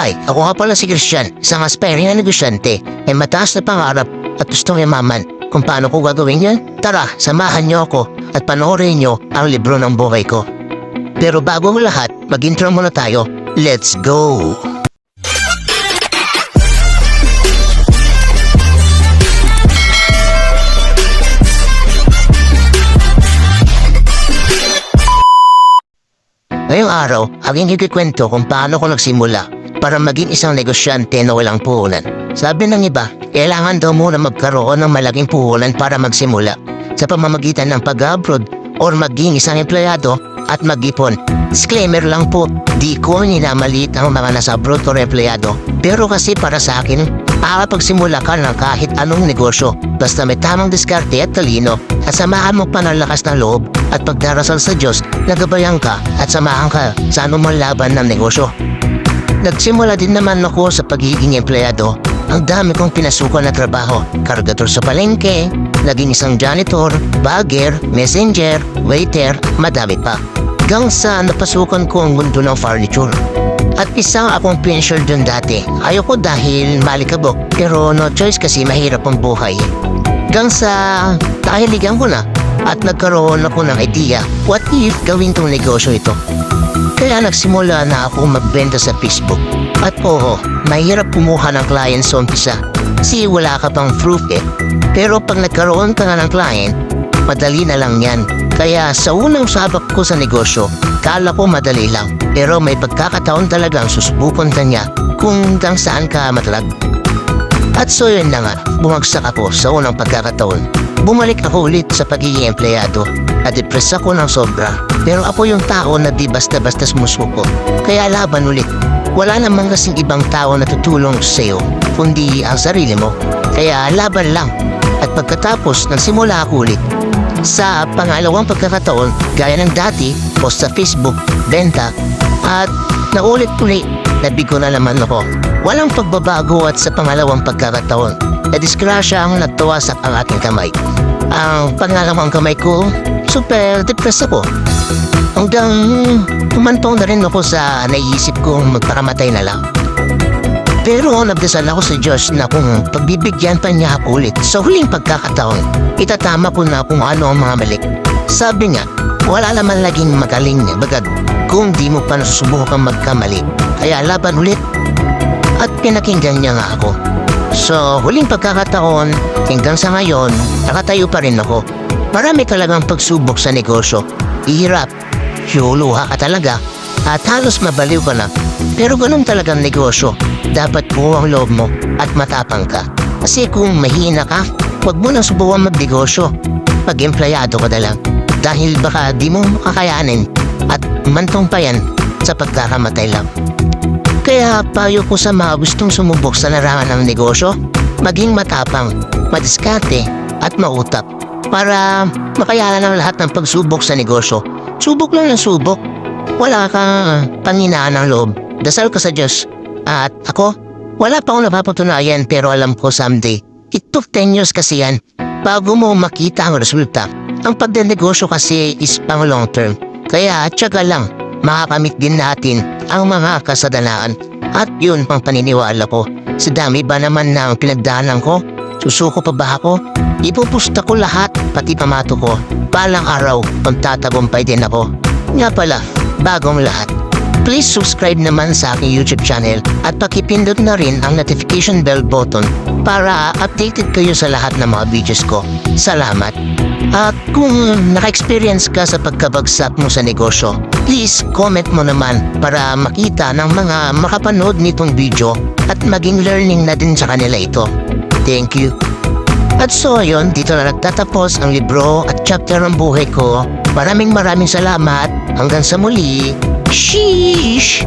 Hi, ako nga pala si Christian, isang aspiring na negosyante. May mataas na pangarap at gustong yamaman. Kung paano ko gagawin yan? Tara, samahan niyo ako at panoorin niyo ang libro ng buhay ko. Pero bago ang lahat, mag-intro muna tayo. Let's go! Ngayong araw, aking ikikwento kung paano ko nagsimula para maging isang negosyante na walang puhunan. Sabi ng iba, kailangan daw muna magkaroon ng malaking puhunan para magsimula sa pamamagitan ng pag-abroad or maging isang empleyado at mag-ipon. Disclaimer lang po, di ko ninamalit ang mga nasa abroad or empleyado. Pero kasi para sa akin, makakapagsimula ka ng kahit anong negosyo basta may tamang diskarte at talino at samahan mo pa ng lakas ng loob at pagdarasal sa Diyos na gabayan ka at samahan ka sa anumang laban ng negosyo. Nagsimula din naman ako sa pagiging empleyado. Ang dami kong pinasukan na trabaho. Kargador sa palengke, naging isang janitor, bagger, messenger, waiter, madami pa. Hanggang sa napasukan ko ang mundo ng furniture. At isa akong finisher dun dati. Ayoko dahil malikabok pero no choice kasi mahirap ang buhay. Hanggang sa kahiligan ko na at nagkaroon ako ng idea what if gawin tong negosyo ito. Kaya nagsimula na ako magbenta sa Facebook. At oo, mahirap kumuha ng client sa umpisa kasi wala ka pang proof eh. Pero pag nagkaroon ka na ng client, madali na lang yan. Kaya sa unang sabak ko sa negosyo, kala ko madali lang. Pero may pagkakataon talagang susubukan ka niya kung hanggang saan ka matlag. At so yun na nga, bumagsak ako sa unang pagkakataon. Bumalik ako ulit sa pagiging empleyado. Na-depress ako ng sobra. Pero ako yung tao na di basta-basta sumusuko. Kaya laban ulit. Wala namang kasing ibang tao na tutulong sa'yo, kundi ang sarili mo. Kaya laban lang. At pagkatapos, nagsimula ako ulit. Sa pangalawang pagkakataon, gaya ng dati, post sa Facebook, benta, at naulit ulit, nabigo na naman ako. Walang pagbabago at sa pangalawang pagkakataon, na-disgrasya ang nagtawasak ang aking kamay. Ang pangalawang kamay ko, super depressed ako. Hanggang umantong na rin ako sa naisip kong magpakamatay na lang. Pero nagdasal ako sa Diyos na kung pagbibigyan pa niya ako ulit sa huling pagkakataon, itatama ko na kung ano ang mga mali. Sabi nga, wala naman laging magaling bagag kung di mo pa nasusubukan magkamali. Kaya laban ulit at pinakinggan niya nga ako. So, huling pagkakataon, hanggang sa ngayon, nakatayo pa rin ako. Marami talagang pagsubok sa negosyo. Ihirap, hiuluha ka talaga, at halos mabaliw ka na. Pero ganun talagang negosyo. Dapat buo ang loob mo at matapang ka. Kasi kung mahina ka, huwag mo nang subukan magnegosyo. Pag-empleyado ka na lang. Dahil baka di mo makakayanin at mantong pa yan sa pagkakamatay lang. Kaya payo ko sa mga gustong sumubok sa larangan ng negosyo, maging matapang, madiskarte at mautap para makayanan ang lahat ng pagsubok sa negosyo. Subok lang ng subok. Wala kang panginaan ng loob. Dasal ka sa Diyos. At ako, wala pa akong napapatunayan pero alam ko someday. It took 10 years kasi yan bago mo makita ang resulta. Ang pagdenegosyo kasi is pang long term. Kaya tiyaga lang, makakamit din natin ang mga kasadanaan. At yun pang paniniwala ko. Sa dami ba naman na ang pinagdaanan ko? Susuko pa ba ako? Ipupusta ko lahat, pati pamato ko. Palang araw, pagtatagumpay din ako. Nga pala, bagong lahat. Please subscribe naman sa aking YouTube channel at pakipindot na rin ang notification bell button para updated kayo sa lahat ng mga videos ko. Salamat! At kung naka-experience ka sa pagkabagsak mo sa negosyo, please comment mo naman para makita ng mga makapanood nitong video at maging learning na din sa kanila ito. Thank you! At so ayun, dito na nagtatapos ang libro at chapter ng buhay ko. Maraming maraming salamat. Hanggang sa muli. Sheesh!